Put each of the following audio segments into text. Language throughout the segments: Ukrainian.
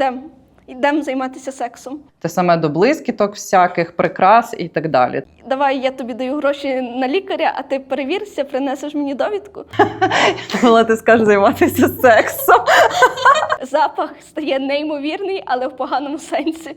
йдемо. Йдемо займатися сексом. Те саме до блискіток, всяких прикрас і так далі. Давай я тобі даю гроші на лікаря, а ти перевірся, принесеш мені довідку. Думала, ти скажеш займатися сексом. Запах стає неймовірний, але в поганому сенсі.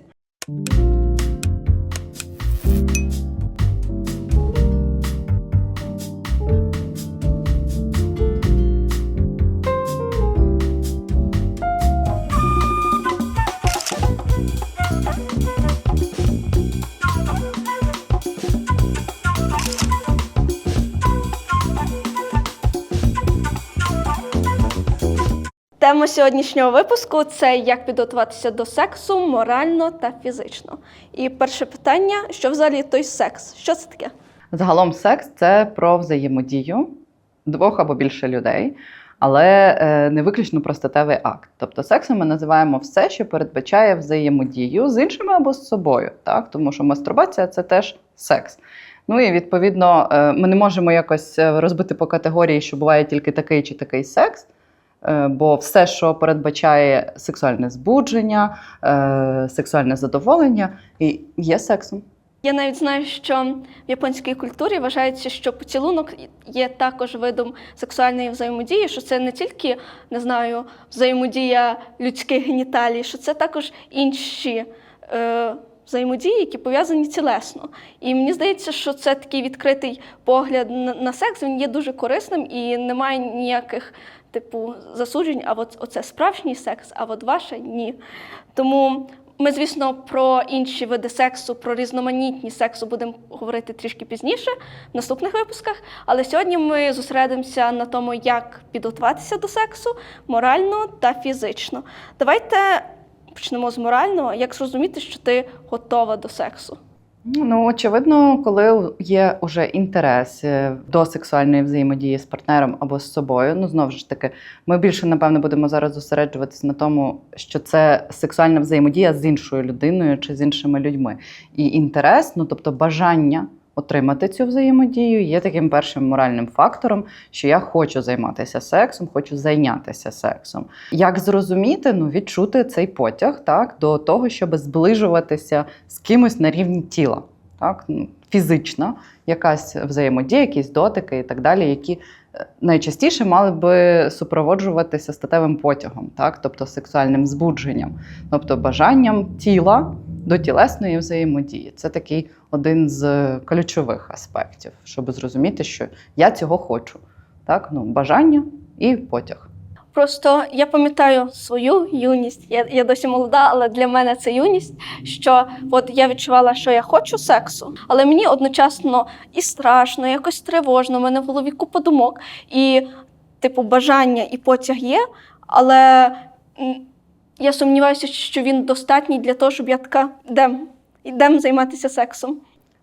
Тема сьогоднішнього випуску це як підготуватися до сексу морально та фізично. І перше питання: що взагалі той секс? Що це таке? Загалом секс це про взаємодію двох або більше людей, але е, не виключно про статевий акт. Тобто сексом ми називаємо все, що передбачає взаємодію з іншими або з собою, так? тому що мастурбація це теж секс. Ну і відповідно е, ми не можемо якось е, розбити по категорії, що буває тільки такий чи такий секс. Е, Бо все, що передбачає сексуальне збудження, е, сексуальне задоволення, і є сексом. Я навіть знаю, що в японській культурі вважається, що поцілунок є також видом сексуальної взаємодії, що це не тільки не знаю, взаємодія людських геніталій, що це також інші е, взаємодії, які пов'язані тілесно. І мені здається, що це такий відкритий погляд на секс. Він є дуже корисним і немає ніяких типу засуджень. А от оце справжній секс, а от ваше ні. Тому ми, звісно, про інші види сексу, про різноманітність сексу будемо говорити трішки пізніше в наступних випусках. Але сьогодні ми зосередимося на тому, як підготуватися до сексу морально та фізично. Давайте почнемо з морального. Як зрозуміти, що ти готова до сексу? Ну, очевидно, коли є уже інтерес е, до сексуальної взаємодії з партнером або з собою, ну знову ж таки, ми більше напевно будемо зараз зосереджуватись на тому, що це сексуальна взаємодія з іншою людиною чи з іншими людьми. І інтерес, ну тобто бажання отримати цю взаємодію, є таким першим моральним фактором, що я хочу займатися сексом, хочу зайнятися сексом. Як зрозуміти, ну відчути цей потяг так до того, щоб зближуватися з кимось на рівні тіла, так ну, фізична якась взаємодія, якісь дотики і так далі, які е, найчастіше мали би супроводжуватися статевим потягом, так, тобто сексуальним збудженням, тобто бажанням тіла до тілесної взаємодії. Це такий один з ключових аспектів, щоб зрозуміти, що я цього хочу. Так, ну, бажання і потяг. Просто я пам'ятаю свою юність. Я, я досі молода, але для мене це юність. Що от я відчувала, що я хочу сексу, але мені одночасно і страшно, і якось тривожно. У мене в голові купа думок. І, типу, бажання і потяг є, але я сумніваюся, що він достатній для того, щоб я така дем, ідем займатися сексом.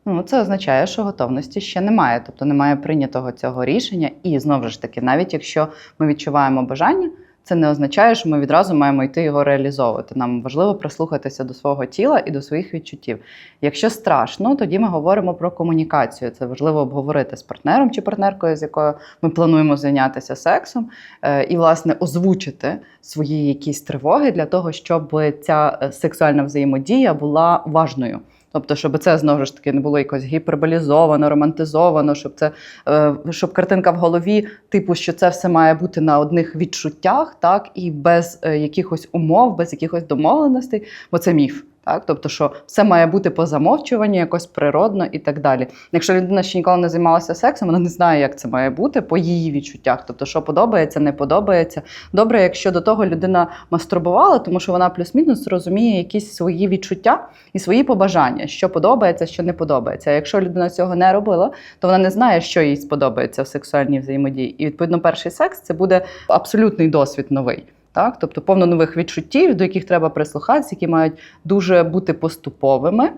Ну, це означає, що готовності ще немає, тобто немає прийнятого цього рішення. І знову ж таки, навіть якщо ми відчуваємо бажання, це не означає, що ми відразу маємо йти його реалізовувати. Нам важливо прислухатися до свого тіла і до своїх відчуттів. Якщо страшно, тоді ми говоримо про комунікацію. Це важливо обговорити з партнером чи партнеркою, з якою ми плануємо зайнятися сексом, е, і власне озвучити свої якісь тривоги для того, щоб ця е, сексуальна взаємодія була важною. Тобто, щоб це знову ж таки не було якось гіперболізовано, романтизовано, щоб це е, щоб картинка в голові, типу, що це все має бути на одних відчуттях, так і без е, якихось умов, без якихось домовленостей, бо це міф. Так, тобто, що все має бути по замовчуванню, якось природно і так далі. Якщо людина ще ніколи не займалася сексом, вона не знає, як це має бути по її відчуттях. Тобто, що подобається, не подобається. Добре, якщо до того людина мастурбувала, тому що вона плюс-мінус розуміє якісь свої відчуття і свої побажання, що подобається, що не подобається. А якщо людина цього не робила, то вона не знає, що їй сподобається в сексуальній взаємодії. І відповідно, перший секс це буде абсолютний досвід новий. Так, тобто повно нових відчуттів, до яких треба прислухатися, які мають дуже бути поступовими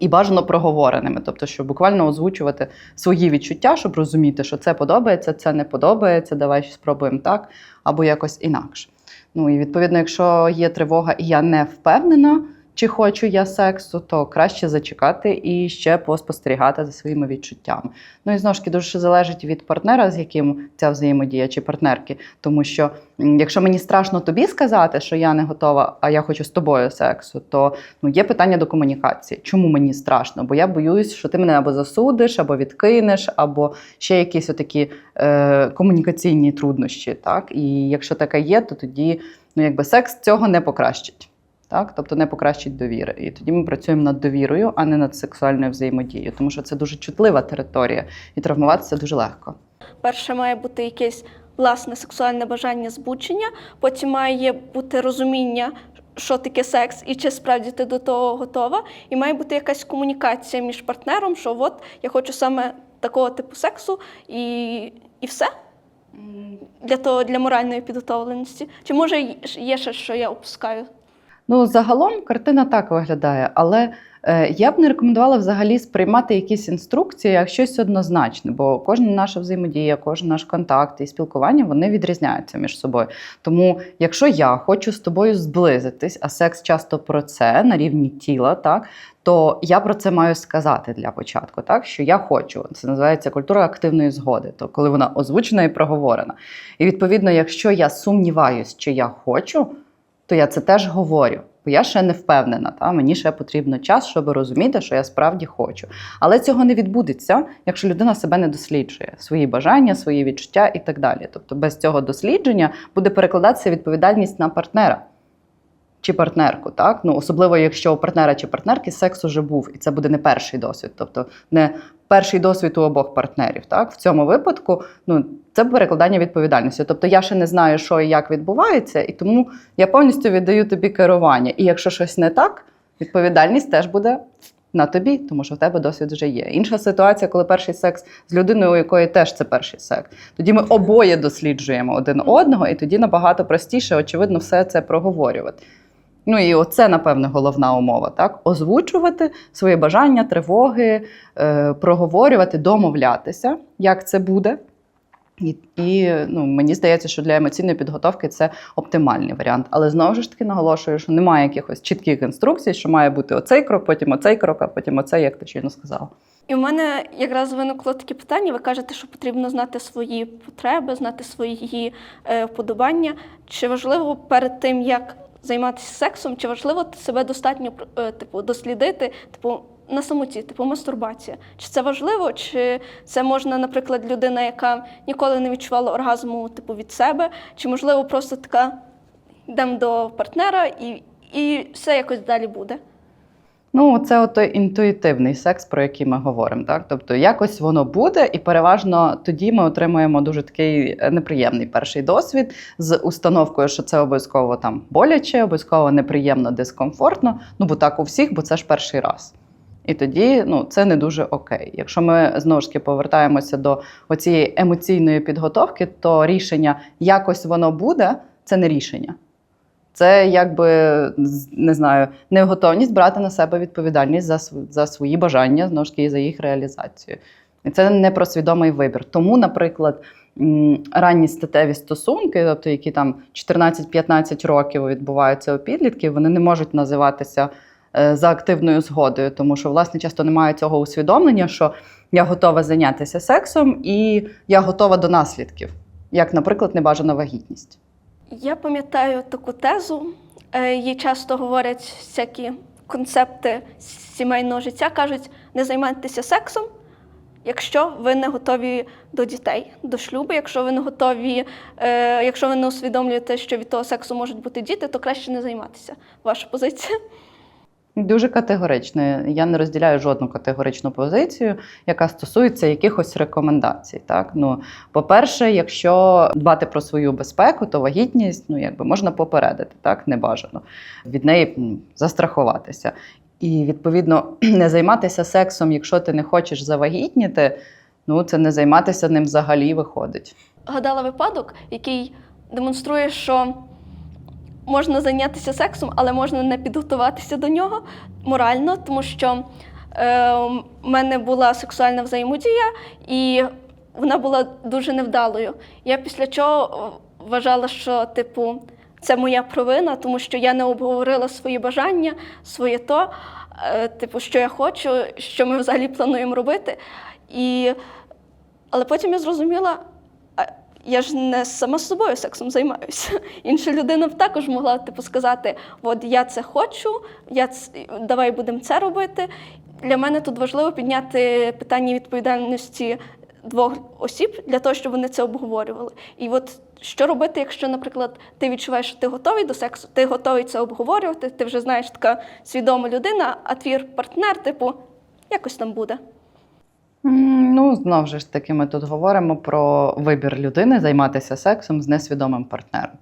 і бажано проговореними. Тобто, щоб буквально озвучувати свої відчуття, щоб розуміти, що це подобається, це не подобається, давай спробуємо так або якось інакше. Ну і відповідно, якщо є тривога, і я не впевнена, чи хочу я сексу, то краще зачекати і ще поспостерігати за своїми відчуттями. Ну і знову ж таки дуже залежить від партнера, з яким ця взаємодія чи партнерки. Тому що якщо мені страшно тобі сказати, що я не готова, а я хочу з тобою сексу, то ну є питання до комунікації. Чому мені страшно? Бо я боюсь, що ти мене або засудиш, або відкинеш, або ще якісь отакі е, комунікаційні труднощі. Так, і якщо таке є, то тоді ну якби секс цього не покращить. Так, тобто не покращить довіри. І тоді ми працюємо над довірою, а не над сексуальною взаємодією, тому що це дуже чутлива територія, і травмуватися дуже легко. Перше має бути якесь власне сексуальне бажання збудження, потім має бути розуміння, що таке секс, і чи справді ти до того готова. І має бути якась комунікація між партнером, що от я хочу саме такого типу сексу, і, і все. Для того, для моральної підготовленості. Чи може є ще, що я опускаю? Ну, загалом картина так виглядає, але е, я б не рекомендувала взагалі сприймати якісь інструкції як щось однозначне, бо кожна наша взаємодія, кожен наш контакт і спілкування вони відрізняються між собою. Тому, якщо я хочу з тобою зблизитись, а секс часто про це на рівні тіла, так. То я про це маю сказати для початку, так що я хочу. Це називається культура активної згоди, то коли вона озвучена і проговорена. І відповідно, якщо я сумніваюсь, чи я хочу, то я це теж говорю. Бо я ще не впевнена, та мені ще потрібно час, щоб розуміти, що я справді хочу. Але цього не відбудеться, якщо людина себе не досліджує, свої бажання, свої відчуття і так далі. Тобто без цього дослідження буде перекладатися відповідальність на партнера чи партнерку, так ну особливо якщо у партнера чи партнерки секс уже був, і це буде не перший досвід, тобто не перший досвід у обох партнерів. Так в цьому випадку ну це перекладання відповідальності. Тобто я ще не знаю, що і як відбувається, і тому я повністю віддаю тобі керування. І якщо щось не так, відповідальність теж буде. На тобі, тому що в тебе досвід вже є. Інша ситуація, коли перший секс з людиною, у якої теж це перший секс. Тоді ми обоє досліджуємо один одного, і тоді набагато простіше, очевидно, все це проговорювати. Ну і оце, напевне, головна умова, так? Озвучувати свої бажання, тривоги, е, проговорювати, домовлятися, як це буде. І, і ну, мені здається, що для емоційної підготовки це оптимальний варіант. Але знову ж таки наголошую, що немає якихось чітких інструкцій, що має бути оцей крок, потім оцей крок, а потім оцей, як ти щойно сказала. І в мене якраз виникло таке питання. Ви кажете, що потрібно знати свої потреби, знати свої е, вподобання. Чи важливо перед тим, як займатися сексом, чи важливо себе достатньо е, типу, дослідити, типу, на самоті, типу мастурбація? Чи це важливо, чи це можна, наприклад, людина, яка ніколи не відчувала оргазму, типу, від себе, чи можливо просто така йдемо до партнера і, і все якось далі буде? Ну, це той інтуїтивний секс, про який ми говоримо. Так? Тобто, якось воно буде, і переважно тоді ми отримуємо дуже такий е, неприємний перший досвід з установкою, що це обов'язково там боляче, обов'язково неприємно, дискомфортно. Ну, бо так у всіх, бо це ж перший раз. І тоді ну, це не дуже окей. Якщо ми знову ж таки повертаємося до оцієї емоційної підготовки, то рішення якось воно буде це не рішення. Це якби не знаю, неготовність брати на себе відповідальність за за свої бажання, знову ж таки, і за їх реалізацію. І це не про свідомий вибір. Тому, наприклад, ранні статеві стосунки, тобто які там 14-15 років відбуваються у підлітків, вони не можуть називатися е, за активною згодою, тому що власне часто немає цього усвідомлення, що я готова зайнятися сексом і я готова до наслідків, як, наприклад, небажана вагітність. Я пам'ятаю таку тезу, її їй часто говорять всякі концепти сімейного життя, кажуть, не займайтеся сексом, якщо ви не готові до дітей, до шлюбу, якщо ви не готові, е, якщо ви не усвідомлюєте, що від того сексу можуть бути діти, то краще не займатися. Ваша позиція? Дуже категорично. Я не розділяю жодну категоричну позицію, яка стосується якихось рекомендацій. Так? Ну, по-перше, якщо дбати про свою безпеку, то вагітність ну, якби можна попередити, так? небажано від неї застрахуватися. І відповідно не займатися сексом, якщо ти не хочеш завагітніти, ну це не займатися ним взагалі виходить. Гадала випадок, який демонструє, що можна зайнятися сексом, але можна не підготуватися до нього морально, тому що е, у мене була сексуальна взаємодія, і вона була дуже невдалою. Я після чого вважала, що, типу, це моя провина, тому що я не обговорила свої бажання, своє то, е, типу, що я хочу, що ми взагалі плануємо робити. І... Але потім я зрозуміла, я ж не сама з собою сексом займаюся. Інша людина б також могла типу, сказати: от я це хочу, я ц... давай будемо це робити. Для мене тут важливо підняти питання відповідальності двох осіб для того, щоб вони це обговорювали. І от що робити, якщо, наприклад, ти відчуваєш, що ти готовий до сексу, ти готовий це обговорювати, ти вже знаєш така свідома людина, а твій партнер, типу, якось там буде. Ну, знову ж таки, ми тут говоримо про вибір людини займатися сексом з несвідомим партнером.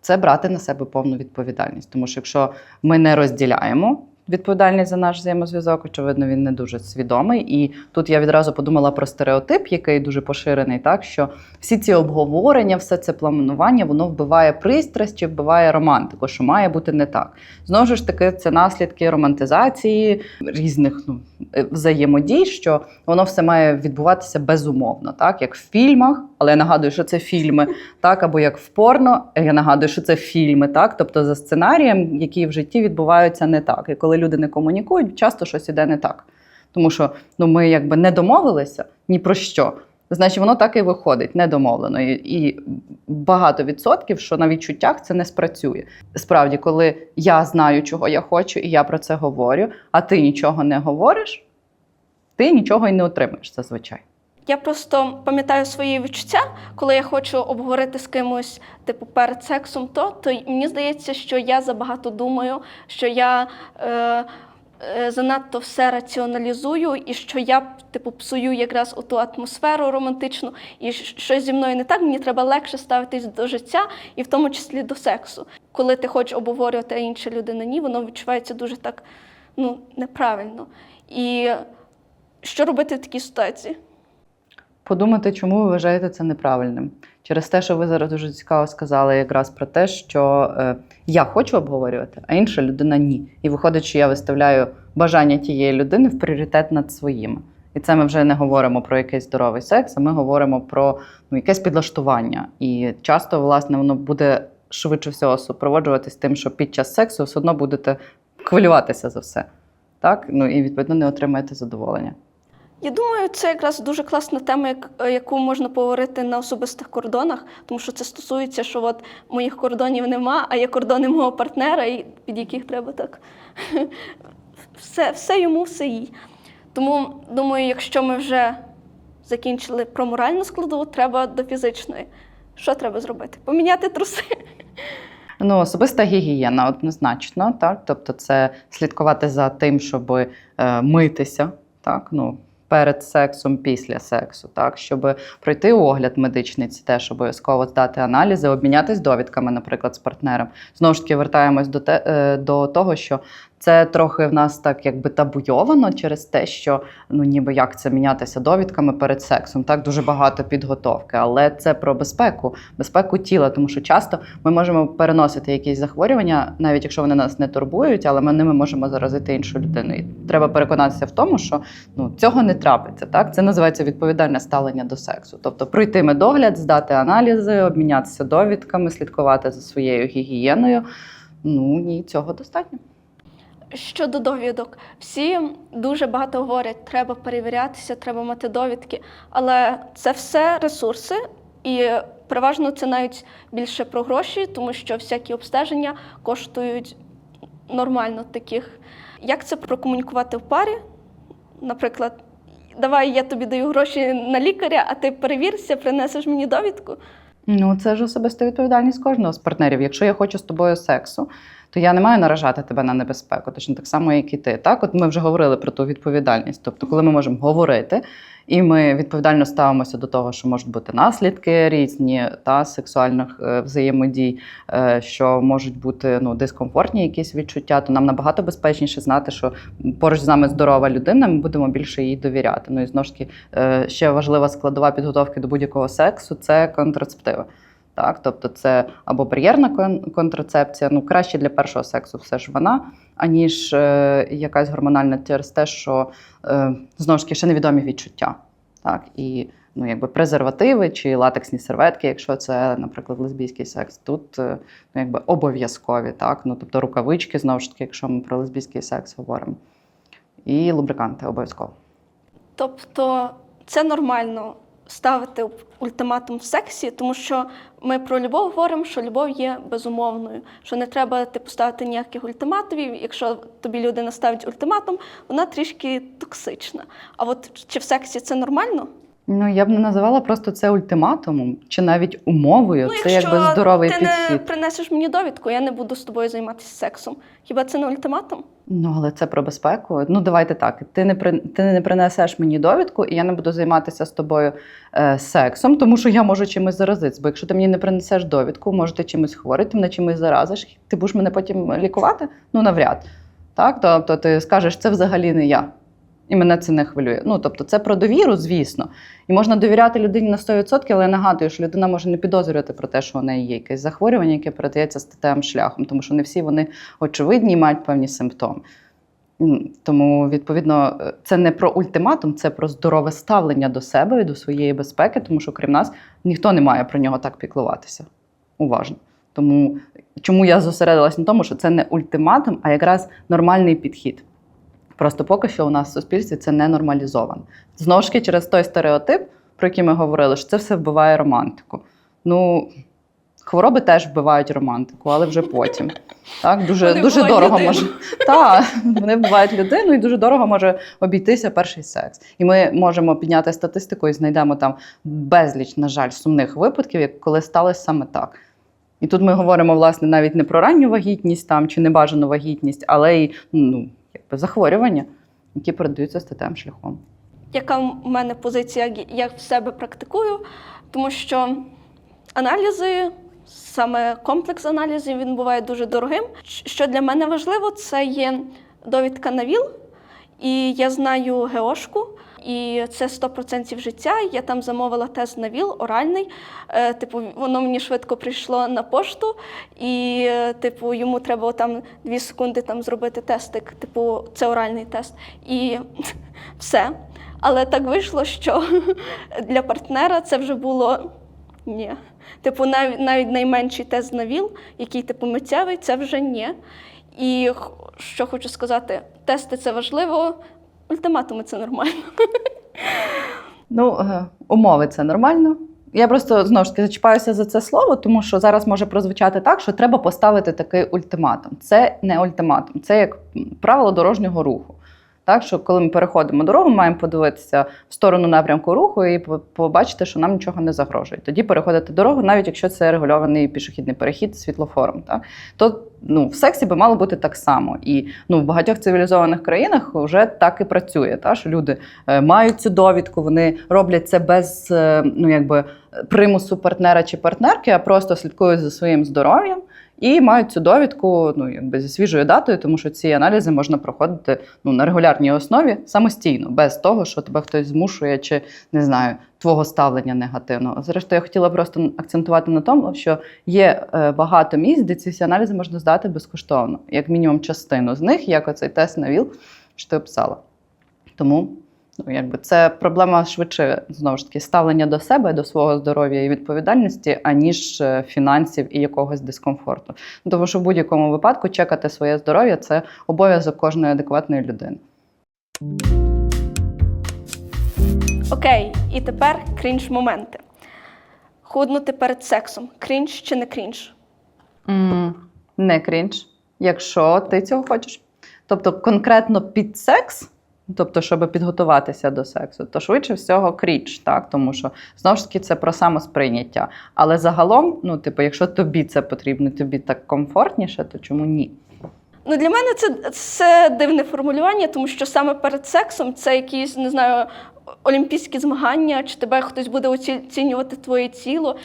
Це брати на себе повну відповідальність. Тому що якщо ми не розділяємо відповідальність за наш взаємозв'язок, очевидно, він не дуже свідомий. І тут я відразу подумала про стереотип, який дуже поширений, так що всі ці обговорення, все це планування, воно вбиває пристрасть чи вбиває романтику, що має бути не так. Знову ж таки, це наслідки романтизації різних ну, е, взаємодій, що воно все має відбуватися безумовно, так як в фільмах, але я нагадую, що це фільми, так або як в порно, я нагадую, що це фільми, так, тобто за сценарієм, які в житті відбуваються не так. І коли люди не комунікують, часто щось іде не так. Тому що ну, ми якби не домовилися ні про що. Значить, воно так і виходить, не домовлено. І, і багато відсотків, що на відчуттях це не спрацює. Справді, коли я знаю, чого я хочу, і я про це говорю, а ти нічого не говориш, ти нічого і не отримаєш зазвичай. Я просто пам'ятаю свої відчуття, коли я хочу обговорити з кимось, типу, перед сексом, то, то мені здається, що я забагато думаю, що я е, е, занадто все раціоналізую, і що я типу псую якраз ту атмосферу романтичну, і щось зі мною не так, мені треба легше ставитись до життя, і в тому числі до сексу. Коли ти хочеш обговорювати, а інша людина ні, воно відчувається дуже так ну, неправильно. І що робити в такій ситуації? Подумати, чому ви вважаєте це неправильним. Через те, що ви зараз дуже цікаво сказали якраз про те, що е, я хочу обговорювати, а інша людина ні. І виходить, що я виставляю бажання тієї людини в пріоритет над своїми. І це ми вже не говоримо про якийсь здоровий секс, а ми говоримо про ну, якесь підлаштування. І часто, власне, воно буде швидше всього супроводжуватись тим, що під час сексу все одно будете хвилюватися за все. Так? Ну і відповідно не отримаєте задоволення. Я думаю, це якраз дуже класна тема, як- яку можна поговорити на особистих кордонах, тому що це стосується, що от моїх кордонів нема, а є кордони мого партнера, і під яких треба так все, все йому, все їй. Тому думаю, якщо ми вже закінчили про моральну складову, треба до фізичної. Що треба зробити? Поміняти труси. Ну, особиста гігієна однозначно, так. Тобто, це слідкувати за тим, щоб е, митися, так, ну, перед сексом, після сексу, так, щоб пройти огляд медичний, це теж обов'язково здати аналізи, обмінятись довідками, наприклад, з партнером. Знову ж таки, вертаємось до, те, е, до того, що це трохи в нас так якби табуйовано через те, що ну ніби як це мінятися довідками перед сексом. Так дуже багато підготовки, але це про безпеку, безпеку тіла, тому що часто ми можемо переносити якісь захворювання, навіть якщо вони нас не турбують, але ми ними можемо заразити іншу людину. І треба переконатися в тому, що ну цього не трапиться. Так це називається відповідальне ставлення до сексу. Тобто пройти медогляд, здати аналізи, обмінятися довідками, слідкувати за своєю гігієною. Ну ні, цього достатньо. Щодо довідок, всі дуже багато говорять, треба перевірятися, треба мати довідки. Але це все ресурси, і переважно це навіть більше про гроші, тому що всякі обстеження коштують нормально таких. Як це прокомунікувати в парі? Наприклад, давай я тобі даю гроші на лікаря, а ти перевірся, принесеш мені довідку. Ну, це ж особиста відповідальність кожного з партнерів. Якщо я хочу з тобою сексу, то я не маю наражати тебе на небезпеку, точно так само, як і ти. Так, от ми вже говорили про ту відповідальність. Тобто, коли ми можемо говорити, і ми відповідально ставимося до того, що можуть бути наслідки різні та сексуальних е, взаємодій, е, що можуть бути ну дискомфортні якісь відчуття, то нам набагато безпечніше знати, що поруч з нами здорова людина, ми будемо більше їй довіряти. Ну і знову ж таки, е, ще важлива складова підготовки до будь-якого сексу це контрацептиви. Так, тобто це або бар'єрна контрацепція, ну краще для першого сексу все ж вона, аніж е, якась гормональна через те, що е, знову ж таки ще невідомі відчуття. Так, і ну, якби презервативи чи латексні серветки, якщо це, наприклад, лесбійський секс. Тут е, ну, якби обов'язкові, так? Ну, тобто рукавички, знову ж таки, якщо ми про лесбійський секс говоримо. І лубриканти обов'язково. Тобто це нормально ставити ультиматум в сексі, тому що ми про любов говоримо, що любов є безумовною, що не треба типу ставити ніяких ультиматумів. Якщо тобі людина ставить ультиматум, вона трішки токсична. А от чи в сексі це нормально? Ну, я б не називала просто це ультиматумом чи навіть умовою. ну, це якби здоровий ти підхід. не принесеш мені довідку, я не буду з тобою займатися сексом. Хіба це не ультиматум? Ну, але це про безпеку. Ну, давайте так. Ти не при... ти не принесеш мені довідку, і я не буду займатися з тобою е, сексом, тому що я можу чимось заразитися. Бо якщо ти мені не принесеш довідку, може ти чимось хворий, ти мене чимось заразиш, ти будеш мене потім лікувати? Ну, навряд. Так? Тобто ти скажеш, це взагалі не я. І мене це не хвилює. Ну, тобто, це про довіру, звісно. І можна довіряти людині на 100%, але я нагадую, що людина може не підозрювати про те, що у неї є якесь захворювання, яке передається статевим шляхом, тому що не всі вони очевидні і мають певні симптоми. Тому, відповідно, е, це не про ультиматум, це про здорове ставлення до себе і до своєї безпеки, тому що крім нас ніхто не має про нього так піклуватися. Уважно. Тому чому я зосередилась на тому, що це не ультиматум, а якраз нормальний підхід. Просто поки що у нас в суспільстві це не нормалізовано. Знову ж таки, через той стереотип, про який ми говорили, що це все вбиває романтику. Ну, хвороби теж вбивають романтику, але вже потім. Так, дуже, Вони дуже дорого людину. може. Так, вони вбивають людину і дуже дорого може обійтися перший секс. І ми можемо підняти статистику і знайдемо там безліч, на жаль, сумних випадків, як коли сталося саме так. І тут ми говоримо, власне, навіть не про ранню вагітність там, чи небажану вагітність, але й ну, якби захворювання, які передаються статевим шляхом. яка в мене позиція, я в себе практикую, тому що аналізи, саме комплекс аналізів, він буває дуже дорогим. Що для мене важливо, це є довідка на ВІЛ, і я знаю ГЕОшку. І це 100% життя. Я там замовила тест на ВІЛ, оральний. Е, типу, воно мені швидко прийшло на пошту, і е, типу, йому треба там 2 секунди там зробити тестик. Типу, це оральний тест. І все. Але так вийшло, що для партнера це вже було ні. Типу, навіть, навіть найменший тест на ВІЛ, який типу миттєвий, це вже ні. І що хочу сказати, тести це важливо, ультиматуми це нормально. Ну, е, умови це нормально. Я просто знову ж таки зачіпаюся за це слово, тому що зараз може прозвучати так, що треба поставити такий ультиматум. Це не ультиматум, це як правило дорожнього руху. Так, що коли ми переходимо дорогу, маємо подивитися в сторону напрямку руху і побачити, що нам нічого не загрожує. Тоді переходити дорогу, навіть якщо це регульований пішохідний перехід світлофором. Так? То ну, в сексі би мало бути так само. І ну, в багатьох цивілізованих країнах вже так і працює. Та? Що люди е, мають цю довідку, вони роблять це без е, ну, якби, примусу партнера чи партнерки, а просто слідкують за своїм здоров'ям. І мають цю довідку ну, якби зі свіжою датою, тому що ці аналізи можна проходити ну, на регулярній основі самостійно, без того, що тебе хтось змушує, чи не знаю, твого ставлення негативного. Зрештою, я хотіла просто акцентувати на тому, що є е, багато місць, де ці всі аналізи можна здати безкоштовно, як мінімум частину з них, як оцей тест на ВІЛ, що ти описала. Тому ну, якби це проблема швидше знову ж таки ставлення до себе, до свого здоров'я і відповідальності, аніж е, фінансів і якогось дискомфорту. Ну, Тому що в будь-якому випадку чекати своє здоров'я це обов'язок кожної адекватної людини. Окей, і тепер крінж-моменти. Худнути перед сексом. Крінж чи не крінж? М, Не крінж, якщо ти цього хочеш. Тобто, конкретно під секс, тобто, щоб підготуватися до сексу, то швидше всього крінж, так? Тому що знову ж таки це про самосприйняття. Але загалом, ну, типу, якщо тобі це потрібно, тобі так комфортніше, то чому ні? Ну, для мене це, це дивне формулювання, тому що саме перед сексом це якісь, не знаю, олімпійські змагання, чи тебе хтось буде оці- оцінювати твоє тіло.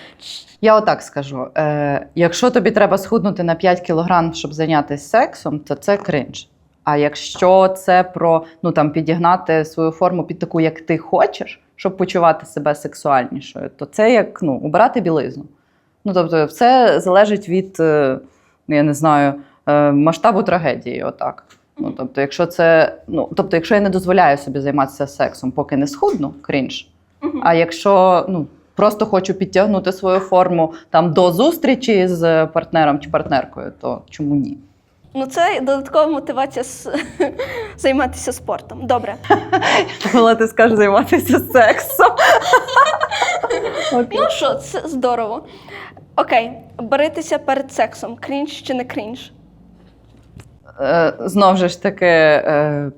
Я отак скажу: е, якщо тобі треба схуднути на 5 кілограм, щоб зайнятися сексом, то це кринж. А якщо це про ну там підігнати свою форму під таку, як ти хочеш, щоб почувати себе сексуальнішою, то це як ну, убирати білизну. Ну тобто, все залежить від, е, я не знаю, е, масштабу трагедії. Отак. Ну, тобто, якщо це, ну тобто, якщо я не дозволяю собі займатися сексом, поки не схудну, крінж. А якщо ну, просто хочу підтягнути свою форму там до зустрічі з партнером чи партнеркою, то чому ні? Ну, це додаткова мотивація з... займатися спортом. Добре. Коли ти скажеш займатися сексом. Ну що, це здорово. Окей, боритися перед сексом. Крінж чи не крінж? Е, Знов же ж таки, е,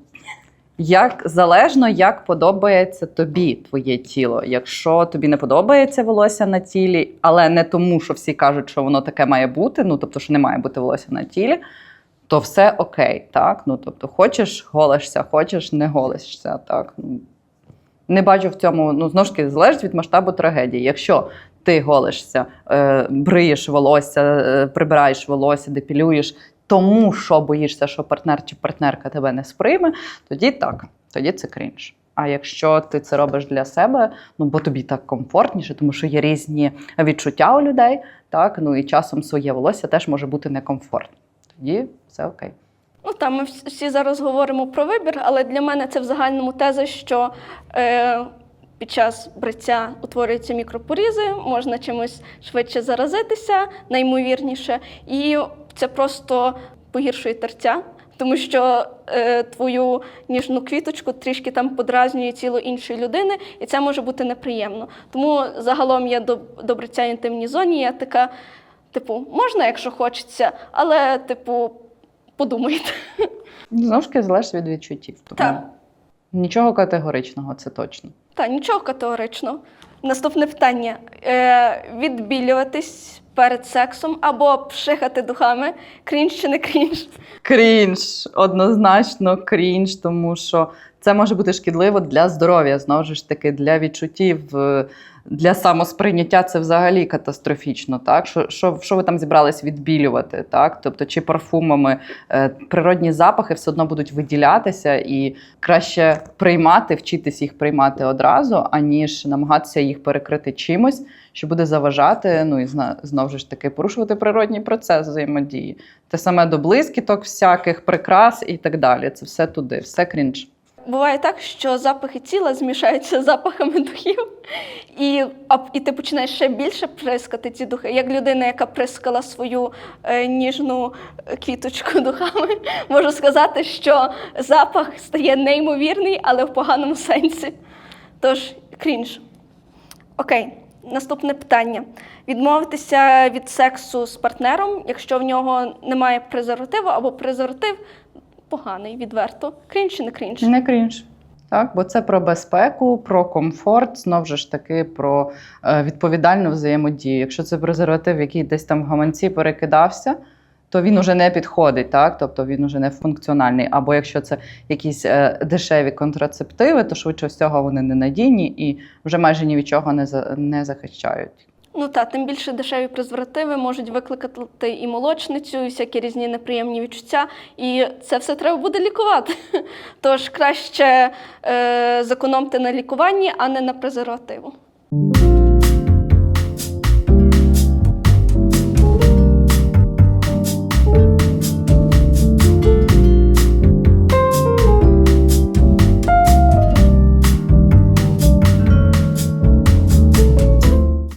як залежно, як подобається тобі твоє тіло. Якщо тобі не подобається волосся на тілі, але не тому, що всі кажуть, що воно таке має бути, ну тобто, що не має бути волосся на тілі, то все окей, так? Ну тобто, хочеш голишся, хочеш не голишся, так. Ну, не бачу в цьому, ну знову ж таки, залежить від масштабу трагедії. Якщо ти голишся, е, бриєш волосся, е, прибираєш волосся, депілюєш, тому що боїшся, що партнер чи партнерка тебе не сприйме, тоді так, тоді це крінж. А якщо ти це робиш для себе, ну бо тобі так комфортніше, тому що є різні відчуття у людей, так ну і часом своє волосся теж може бути некомфортно. Тоді все окей. Ну там ми всі зараз говоримо про вибір, але для мене це в загальному теза, що е, під час бриття утворюються мікропорізи, можна чимось швидше заразитися, наймовірніше, і це просто погіршує тертя. Тому що е, твою ніжну квіточку трішки там подразнює тіло іншої людини, і це може бути неприємно. Тому загалом я до, до бриття інтимній зоні, я така, типу, можна, якщо хочеться, але, типу, подумайте. Знову ж таки, залежить від відчуттів. Тому Так. нічого категоричного, це точно. Та нічого категоричного. Наступне питання: е, відбілюватись перед сексом або пшихати духами. Крінж чи не крінж? Крінж, однозначно крінж, тому що це може бути шкідливо для здоров'я, знову ж таки, для відчуттів, е, для самосприйняття це взагалі катастрофічно. Так? Що, що, що ви там зібрались відбілювати? Так? Тобто, чи парфумами е, природні запахи все одно будуть виділятися, і краще приймати, вчитись їх приймати одразу, аніж намагатися їх перекрити чимось, що буде заважати, ну і знову ж таки порушувати природній процес взаємодії. Те саме до блискіток, всяких прикрас і так далі. Це все туди, все крінж. Буває так, що запахи тіла змішаються з запахами духів, і, а, і ти починаєш ще більше прискати ці духи. Як людина, яка прискала свою е, ніжну е, квіточку духами, можу сказати, що запах стає неймовірний, але в поганому сенсі. Тож, крінж. Окей, наступне питання: відмовитися від сексу з партнером, якщо в нього немає презервативу або презерватив поганий, відверто. Крінж чи не крінж? Не крінж. Так, бо це про безпеку, про комфорт, знов же ж таки про е, відповідальну взаємодію. Якщо це презерватив, який десь там в гаманці перекидався, то він уже не підходить, так? тобто він уже не функціональний. Або якщо це якісь е, дешеві контрацептиви, то швидше всього вони ненадійні і вже майже ні від чого не, за, не захищають. Ну та тим більше дешеві презервативи можуть викликати і молочницю, і всякі різні неприємні відчуття, і це все треба буде лікувати. Тож краще е, зекономити на лікуванні, а не на презервативу.